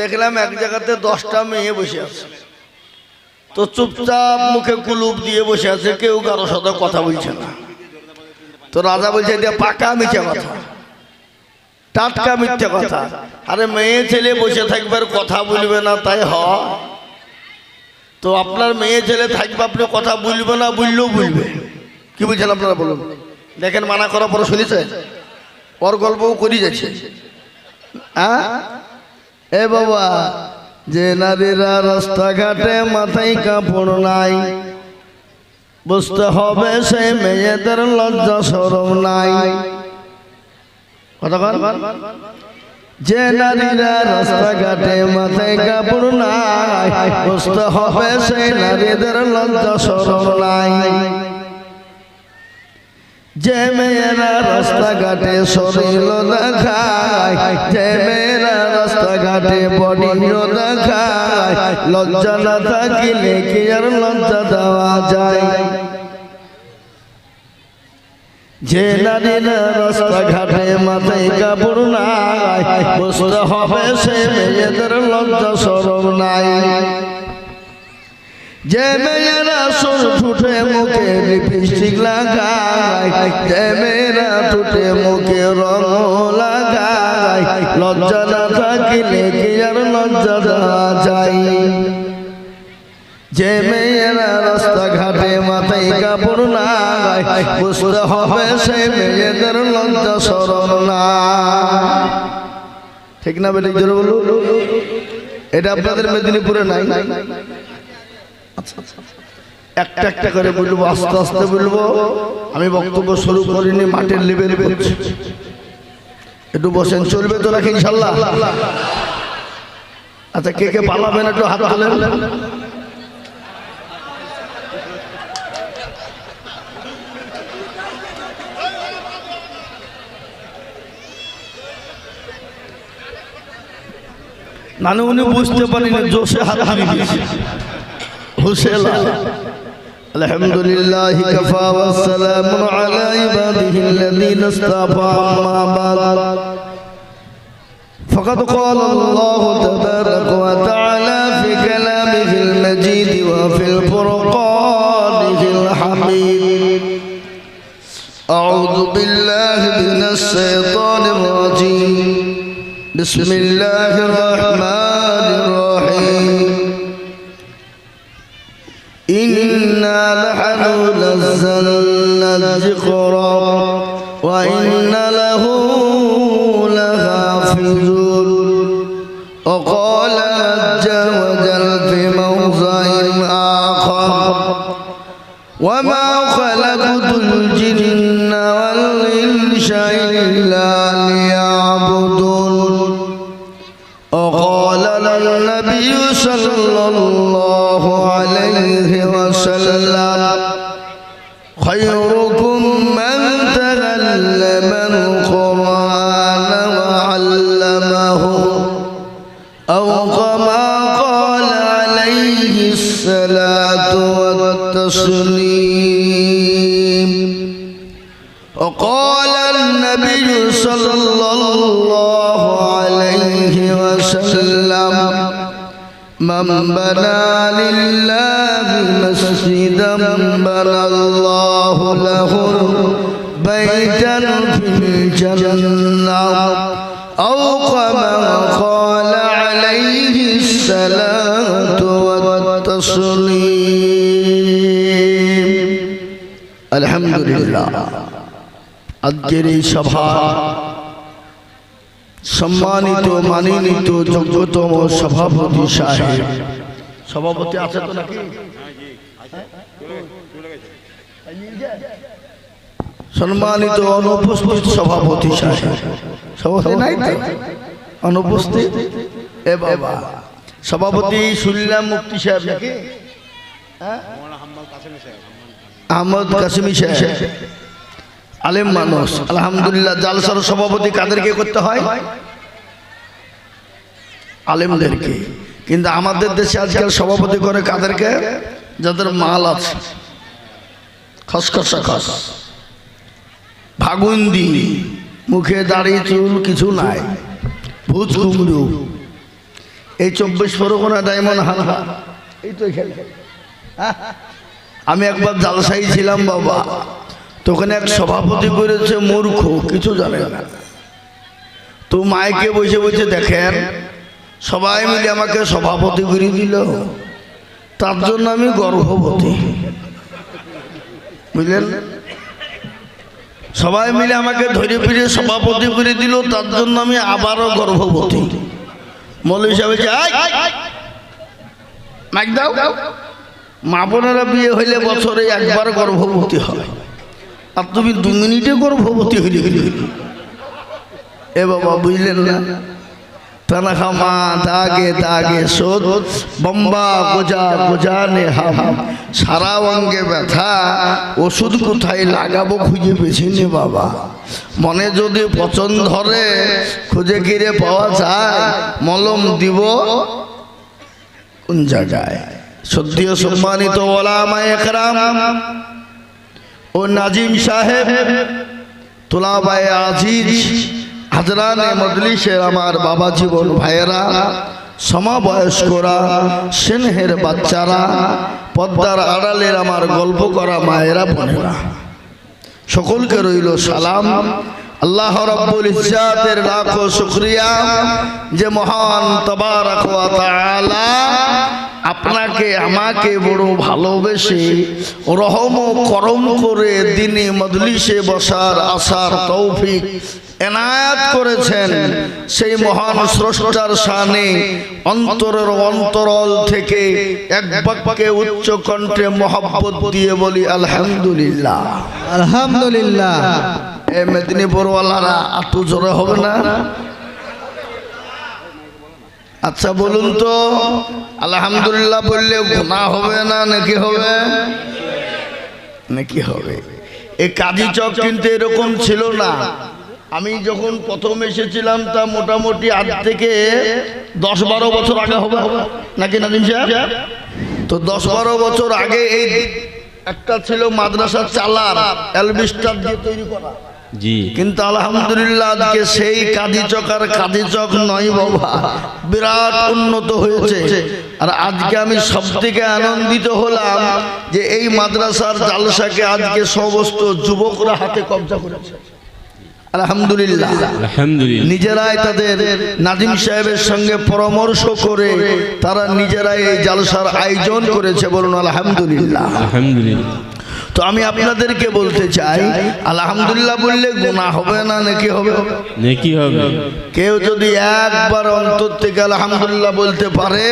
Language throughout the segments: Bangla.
দেখলাম এক জায়গাতে দশটা মেয়ে বসে আছে। তো চুপচাপ মুখে কুলুপ দিয়ে বসে আছে, কেউ কারোর সাথে কথা বলছে না। তো রাজা বলছে, এটা পাকা মিথ্যা কথা। টাটকা মিথ্যা কথা। আরে মেয়ে ছেলে বসে থাকবে আর কথা বলবে না, তাই হ তো আপনার মেয়ে ছেলে থাকবে, আপনি কথা বলবে না, বললেও বলবে। কি বলছেন আপনারা বলুন? দেখেন মানা করার পরে শুনেছে? ওর গল্পও করি যাচ্ছে হ্যাঁ? এ বাবা, যে নারীরা রাস্তাঘাটে মাথায় কাপড় নাই, বুঝতে হবে সেই মেয়েদের লজ্জা সরম নাই? যে নারীরা রাস্তাঘাটে মাথায় কাপড় নাই, বুঝতে হবে সেই নারীদের লজ্জা সরম নাই যে মেয়েরা রাস্তাঘাটে শরীর দেখায় যে মেয়েরা রাস্তাঘাটে বডিও দেখায়, লজ্জা না থাকিলে কি আর লজ্জা দেওয়া যায়? যে নারীরা রাস্তাঘাটে মাথায় কাপড় নাই হবে সে মেয়েদের লজ্জা সরম নাই। যে মেয়েরা সুর ঠুটে মুখে লিপস্টিক লাগায় যে মেয়েরা ঠুটে মুখে রং লাগায় লজ্জা না থাকিলে কি আর লজ্জা যায়? যে মেয়েরা রাস্তাঘাটে মাথায় কাপড় নাই বুঝতে হবে সে মেয়েদের লজ্জা সরম না। ঠিক না বেটি জোরে বলুন? এটা আপনাদের মেদিনীপুরে নাই? একটা একটা করে বলব, আস্তে আস্তে বলব। আমি বক্তব্য শুরু করিনি, মাটির লেভেল বলছি একটু বসেন, চলবে তো রাখি ইনশাল্লাহ? আচ্ছা কে কে পালাবেন একটু হাত তোলেন। নানু, উনি বুঝতে পারিনি, জোশে হাত হারি দিয়েছে। الحمد لله كفى والسلام على عباده الذين اصطفى أما بعد. فقد قال الله تبارك وتعالى في كلامه المجيد وفي الفرقان الحميد أعوذ بالله من الشيطان الرجيم بسم الله الرحمن نزلنا الذكر وإن له لحافظون وقال عز وجل في موضع آخر وما خلقت الجن والإنس إلا الصلاة والتسليم وقال النبي صلى الله عليه وسلم من بنى لله مسجدا بنى الله له بيتا في الجنة أو كما قال عليه الصلاة আলহামদুলিল্লাহ। আজকের এই সভা সম্মানিত, মানিনিত, যোগ্যতম সভাপতি সাহেব। সভাপতি আছে তো নাকি? সম্মানিত, অনুপস্থিত সভাপতি সাহেব। সভাপতি নাই অনুপস্থিত? এবার সভাপতি শুনলাম মুক্তি সাহেব নাকি? আহমদ কাসিমি সাহেব। আলেম মানুষ। আলহামদুলিল্লাহ, জালসার সভাপতি কাদেরকে করতে হয়? আলেমদেরকে। কিন্তু আমাদের দেশে আজকাল সভাপতি করে কাদেরকে? যাদের মাল আছে। খসখসা খস ভাগুন্দি মুখে দাড়ি, চুল কিছু নাই। ভূত, কুমড়ু। এই চব্বিশ পরগনা ডায়মন্ড হারবার এই তো হ্যাঁ? আমি একবার জালসাই ছিলাম বাবা। তখন এক সভাপতি করেছে মূর্খ, কিছু জানে না। তো মাইকে বসে বসে দেখেন, সবাই মিলে আমাকে সভাপতি করে দিল। তার জন্য আমি গর্ভবতী। বুঝলেন? সবাই মিলে আমাকে ধরে ফিরে সভাপতি করে দিল, তার জন্য আমি আবারও গর্ভবতী। মৌলী সাহেব বলছে, "আই, মাইক দাও। মা বোনেরা বিয়ে হইলে বছরে একবার গর্ভবতী হয়। আর তুমি দু মিনিটে গর্ভবতী হইলে হইলে। এ বাবা বুঝলেন না? বম্বা ব্যথা, ওষুধ কোথায় লাগাবো খুঁজে পেছি নে বাবা। মনে যদি পছন্দ ধরে, খুঁজে কিরে পাওয়া যায়, মলম দিব কোন জায়গায়? সত্যি সম্মানিত ও নাজিম সাহেব, তোলাবায় আজিজ হাজরানে মজলিসের আমার বাবা জীবন ভাইয়েরা, সমবয়স্করা সিংহের বাচ্চারা, পদ্মার আড়ালের আমার গল্প করা মায়েরা, বোনেরা। সকলকে রইল সালাম। আল্লাহ রাব্বুল ইজ্জাতের লাখো শুকরিয়া যে মহান তবারক ওয়া তাআলা আপনাকে, আমাকে বড় ভালোবেসে রহম করম করে দিনে মজলিসে বসার আসার তৌফিক এনায়াত করেছেন। সেই মহান স্রষ্টার শানে অন্তরের অন্তরল থেকে এক বাক্যে উচ্চ কণ্ঠে মহব্বত দিয়ে বলি আলহামদুলিল্লাহ। আলহামদুলিল্লাহ। এ মেদিনীপুরওয়ালারা আটু জোরে হবে না? আচ্ছা বলুন তো আলহামদুলিল্লাহ বললে গুণা হবে না নাকি হবে? নাকি হবে। এই কাজী চক কিন্তু এরকম ছিল না। আমি যখন প্রথম এসেছিলাম তা মোটামুটি আজ থেকে দশ বারো বছর আগে হবে। নাকি নাদিম সাহেব? তো দশ বারো বছর আগে এই একটা ছিল মাদ্রাসার চালার অ্যালবিস্টার দিয়ে তৈরি করা। জি। কিন্তু আলহামদুলিল্লাহ আজকে সেই কাদি চক আর কাদি চক নয় বাবা বিরাট উন্নত হয়েছে। আর আজকে আমি সব থেকে আনন্দিত হলাম যে এই মাদ্রাসার জালসাকে আজকে সমস্ত যুবকরা হাতে কবজা করেছে। আলহামদুলিল্লাহ। নিজেরাই তাদের নাজিম সাহেবের সঙ্গে পরামর্শ করে তারা নিজেরাই এই জালসার আয়োজন করেছে বলুন আলহামদুলিল্লাহ। আলহামদুলিল্লাহ। তো আমি আপনাদেরকে বলতে চাই আলহামদুলিল্লাহ বললে গুনাহ হবে না নাকি হবে? নেকি হবে। কেউ যদি একবার অন্তর থেকে আলহামদুলিল্লাহ বলতে পারে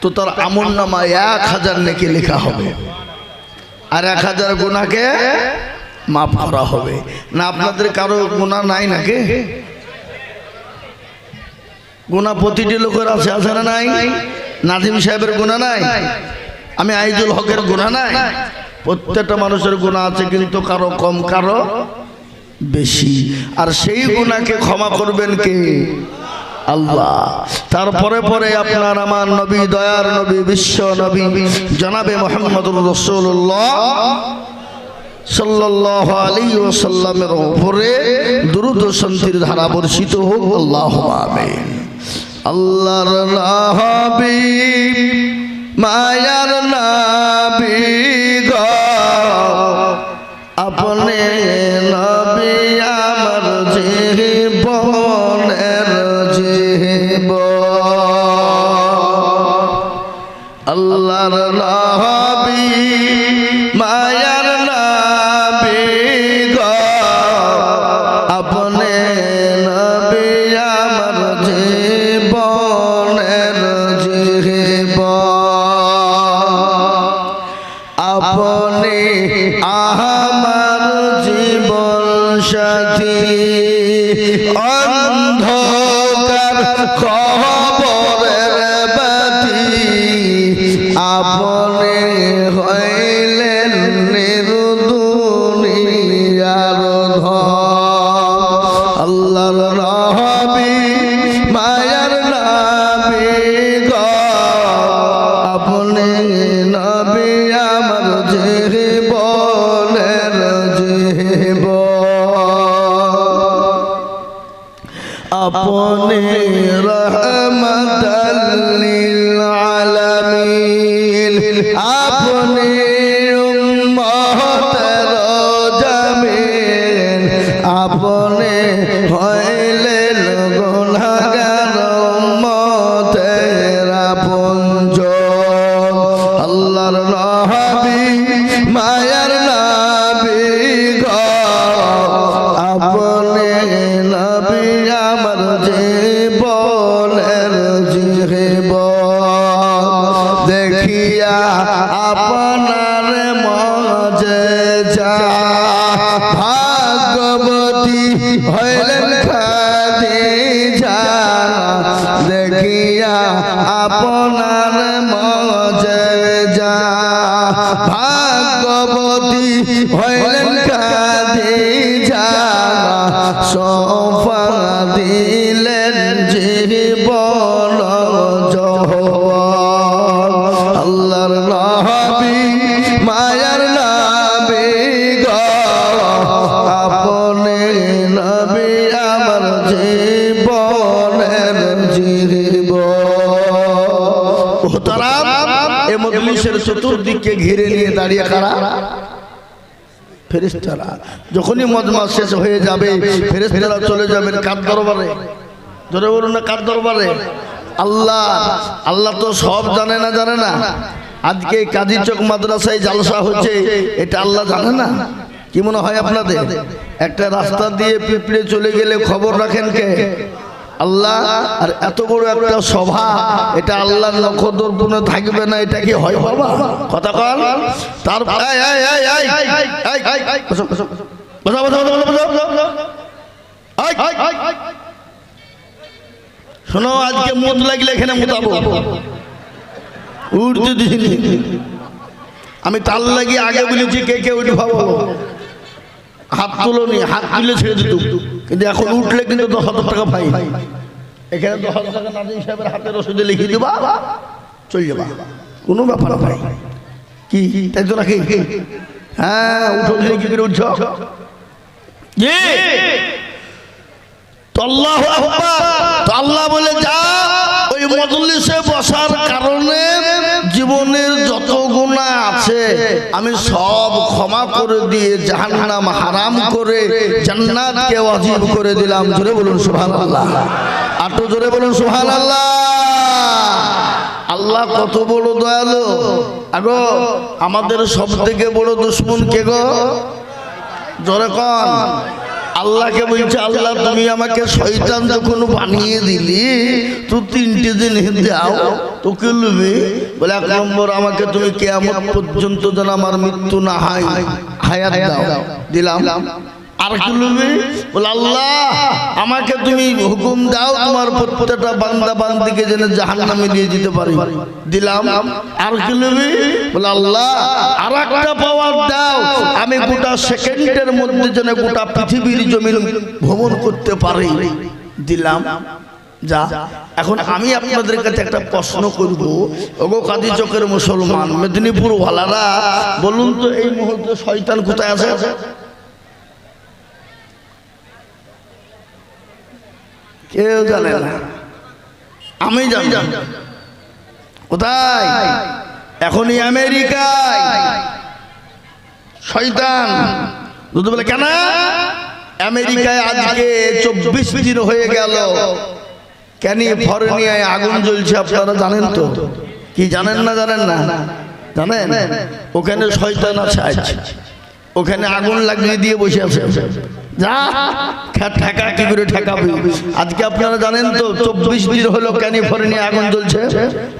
তো তার আমল নামায় এক হাজার নেকি লেখা হবে। আর এক হাজার গুণাকে মাফ করা হবে। না, আপনাদের কারও গুণা নাই নাকি? গুণা প্রতিটি লোকের আছে আছে না নাই? নাজিম সাহেবের গুণা নাই? আমি আইজুল হকের গুণা নাই? প্রত্যেকটা মানুষের গুণা আছে, কিন্তু কারও কম, কারও বেশি। আর সেই গুণাকে ক্ষমা করবেন কে? আল্লাহ। তারপরে পরে আপনার আমার নবী, দয়ার নবী, বিশ্ব নবী, জনাবে মোহাম্মদুর রসুল্লাহ ওসাল্লামের উপরে দ্রুত ধারা বর্ষিত হোক আল্লাহ আমিন। আল্লাহর নাবি মায়ার নাবি আপনি নবী আমার মায়ার খবরের বাতি আপনি হইলেন নিরুদুনিয়ার আপনি ভাগবতী হইলেন কাঁদে যা দাঁড়িয়ে ফেরেশতারা, যখনই মজমা শেষ হয়ে যাবে, ফেরেশতারা চলে যাবেন কার দরবারে? ধরে বলুন না, কার দরবারে? আল্লাহ আল্লাহ তো সব জানে না জানে না। আজকে কাজী চক মাদ্রাসায় জালসা হচ্ছে, এটা আল্লাহ জানে না। কি মনে হয় আপনাদের? একটা রাস্তা দিয়ে পিঁপড়ে চলে গেলে খবর রাখেন কে? আল্লাহ আর এত বড় একটা সভা এটা আল্লাহর লক্ষ্য দর্দনে থাকবে না এটা কি হয় বাবা? কথা কল তার শোনো আজকে মত লাগলে এখানে মোতাবো উঠতে দিন আমি তার লাগিয়ে আগে বলেছি কে কে উঠে ভাবো হাত তুলো নি হাত তুলে ছেড়ে দিত কিন্তু এখন উঠলে কিন্তু দশ হাজার টাকা পাই এখানে দশ হাজার টাকা নাজিম সাহেবের হাতে রসিদে লিখে দিবা চল যাবা। কোনো ব্যাপার ভাই। কি? তাই তো নাকি? হ্যাঁ উঠো দিলে কি করে উঠছ আল্লাহ আকবার। তো আল্লাহ বলে যা ওই মজলিসে বসার কারণে জীবনের গুণা আছে। আমি সব ক্ষমা করে দিয়ে জাহান্নাম হারাম করে জান্নাতকে ওয়াজিব করে দিলাম। জোরে বলুন সুবহানাল্লাহ। আটো জোরে বলুন সুবহানাল্লাহ। আল্লাহ কত বড় দয়ালু। আগো, আমাদের সব থেকে বড় দুশ্মন কে গো? জোরে কন। আল্লাহকে বলছে, আল্লাহ, তুমি আমাকে শয়তান যখন বানিয়ে দিলি, তো তিনটে দিন দাও, তোকে লুবি। বলে, এক নম্বর, আমাকে তুমি কেয়ামত পর্যন্ত যেন আমার মৃত্যু না হয়, হায়াত দাও। দিলাম। আর বলে, আল্লাহ, আমাকে তুমি হুকুম দাও তোমার প্রত্যেকটা বান্দা বান্দিকে যেন জাহান্নামে দিয়ে দিতে পারি। দিলাম। আর কি লুবি বলে, আল্লাহ আর একটা পাওয়ার দাও। আমি গোটা সেকেন্ডের মধ্যে যেন গোটা পৃথিবীর জমিন ভ্রমণ করতে পারি। দিলাম। যা। এখন আমি আপনাদের কাছে একটা প্রশ্ন করব। ওগো কাদি চকের মুসলমান মেদিনীপুর ওয়ালারা বলুন তো এই মুহূর্তে শয়তান কোথায় আছে? কেউ জানে না। আমি জানি। কোথায়? এখনই আমেরিকায়। দুধ বলে, কেন? আমেরিকায় আজকে চব্বিশ দিন হয়ে গেল। কেন ফরেনিয়ায় আগুন জ্বলছে আপনারা জানেন তো? কি জানেন না জানেন না? জানেন? ওখানে শয়তান আছে ওখানে আগুন লাগিয়ে দিয়ে বসে আছে। যা ঠেকা কি করে ঠেকাবে? আজকে আপনারা জানেন তো চব্বিশ দিন হলো ক্যালিফোর্নিয়া আগুন জ্বলছে?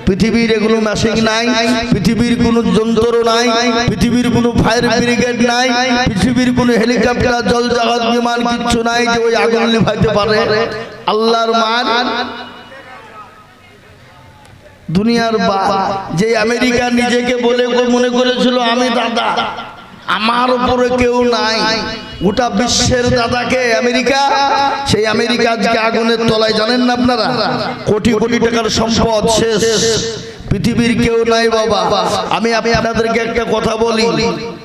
পৃথিবীর এগুলো মেশিন নাই পৃথিবীর কোনো যন্ত্র নাই পৃথিবীর কোনো ফায়ার ব্রিগেড নাই পৃথিবীর কোনো হেলিকপ্টার জল জাহাজ বিমান কিচ্ছু নাই যে ওই আগুন নিভাইতে পারে। আল্লাহর মান দুনিয়ার বা যে আমেরিকা নিজেকে বলে মনে করেছিল আমি দাদা আমার উপরে কেউ নাই। গোটা বিশ্বের দাদাকে আমেরিকা, সেই আমেরিকা আজকে আগুনের তলায়, জানেন না আপনারা? কোটি কোটি টাকার সম্পদ শেষ। পৃথিবীর কেউ নাই বাবা। আমি আমি আপনাদেরকে একটা কথা বলি।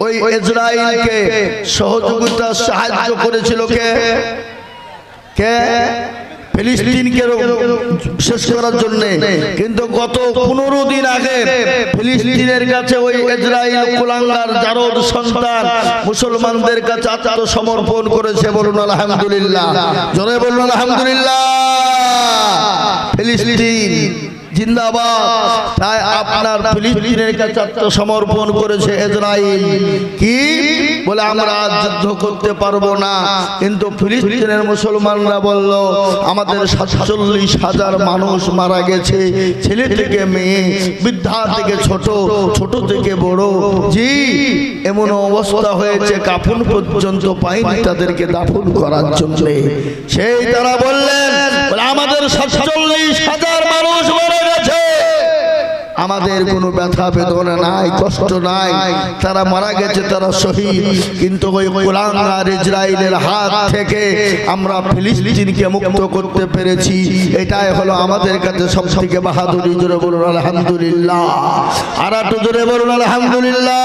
ওই ইসরায়েলকে সহযোগিতা সাহায্য করেছিল কে? কে? শেষ করার কিন্তু গত দিন আগে কাছে ওই মুসলমানদের কাছে আত্মসমর্পণ করেছে বলুন আলহামদুলিল্লাহ। জোরে বলুন আলহামদুলিল্লাহ। ফিলিস্তিন জিন্দাবাদ। তাই আপনার ফিলিস্তিনের কাছে আত্মসমর্পণ করেছে ইসরায়েল কি? বলে আমরা যুদ্ধ করতে পারব না। কিন্তু ফিলিস্তিনের মুসলমানরা বলল আমাদের সাতচল্লিশ হাজার মানুষ মারা গেছে। ছেলে থেকে মেয়ে বৃদ্ধা থেকে ছোট ছোট থেকে বড়। জি এমন অবস্থা হয়েছে কাফন পর্যন্ত পাইনি তাদেরকে দাফন করার জন্য। সেই তারা বললেন আমাদের সাতচল্লিশ হাজার আমাদের কোনো ব্যথা, বেদনা নাই, কষ্ট নাই। তারা মারা গেছে, তারা শহীদ। কিন্তু ওই কোরআন আর ইসরায়েলের হাত থেকে আমরা ফিলিস্তিনকে মুক্ত করতে পেরেছি। এটাই হলো আমাদের কাছে সবথেকে বাহাদুরি। জোরে বলুন, আলহামদুলিল্লাহ। আর একটু জোরে বলুন, আলহামদুলিল্লাহ।